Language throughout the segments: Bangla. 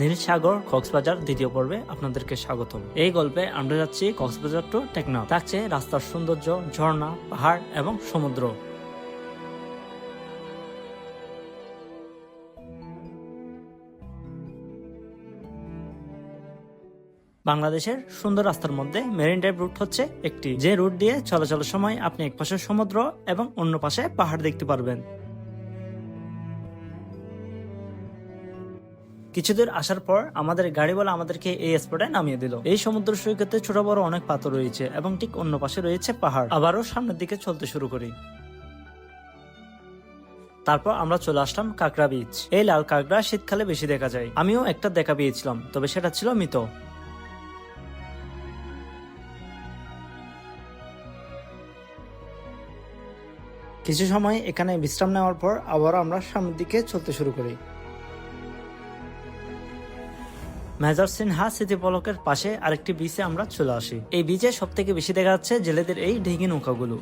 নীল সাগর কক্সবাজার দ্বিতীয় পর্বে আপনাদেরকে স্বাগতম। এই গল্পে আমরা যাচ্ছি কক্সবাজার টু টেকনাফ। থাকছে রাস্তার সৌন্দর্য, ঝর্ণা, পাহাড় এবং সমুদ্র। বাংলাদেশের সুন্দর রাস্তার মধ্যে মেরিন ড্রাইভ রুট হচ্ছে একটি। যে রুট দিয়ে চলাচলের সময় আপনি এক পাশে সমুদ্র এবং অন্য পাশে পাহাড় দেখতে পারবেন। কিছুদূর আসার পর আমাদের গাড়ি বলে আমাদেরকে এই স্পটে নামিয়ে দিল। এই সমুদ্র সৈকতে ছোট বড় অনেক পাথর রয়েছে এবং ঠিক অন্য পাশে রয়েছে পাহাড়। আবারও সামনের দিকে চলতে শুরু করি। তারপর আমরা চলে আসলাম কাকড়া বিচ এই লাল কাকড়া শীতকালে বেশি দেখা যায়। আমিও একটা দেখা পেয়েছিলাম, তবে সেটা ছিল মৃত। কিছু সময় এখানে বিশ্রাম নেওয়ার পর আবার আমরা সামনের দিকে চলতে শুরু করি। মেজর সিনহা স্মৃতি পলকের পাশে আরেকটি বিচে আমরা চলে আসি। এই বিচে সব থেকে বেশি দেখা যাচ্ছে জেলেদের এই ঢেঙ্গি নৌকাগুলো।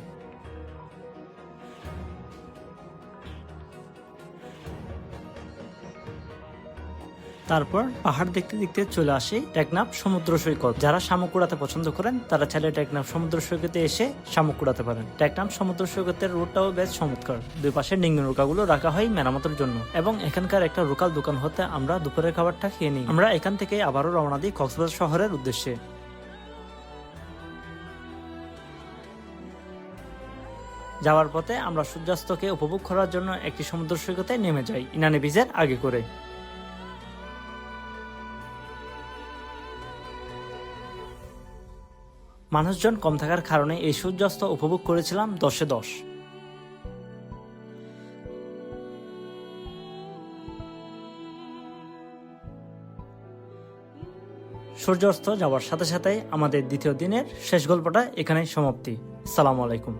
তারপর পাহাড় দেখতে দেখতে চলে আসি টেকনাফ সমুদ্র সৈকত। যারা শামুক উড়াতে পছন্দ করেন, তারা চাইলে টেকনাফ সমুদ্র সৈকতে এসে শামুক উড়াতে পারেন। টেকনাফ সমুদ্র সৈকতের রুটটাও বেশ চমৎকার। দুই পাশে ডিঙ্গি নৌকাগুলো রাখা হয় মেরামতের জন্য। এবং এখানকার একটা লোকাল দোকান হতে আমরা দুপুরের খাবারটা খেয়ে নিই। আমরা এখান থেকে আবারও রওনা দিই কক্সবাজার শহরের উদ্দেশ্যে। যাওয়ার পথে আমরা সূর্যাস্তকে উপভোগ করার জন্য একটি সমুদ্র সৈকতে নেমে যাই, ইনানি বিজের আগে করে। মানুষজন কম থাকার কারণে এই সূর্যাস্ত উপভোগ করেছিলাম দশে দশ। সূর্যাস্ত যাওয়ার সাথে সাথে আমাদের দ্বিতীয় দিনের শেষ গল্পটা এখানেই সমাপ্তি। সালাম আলাইকুম।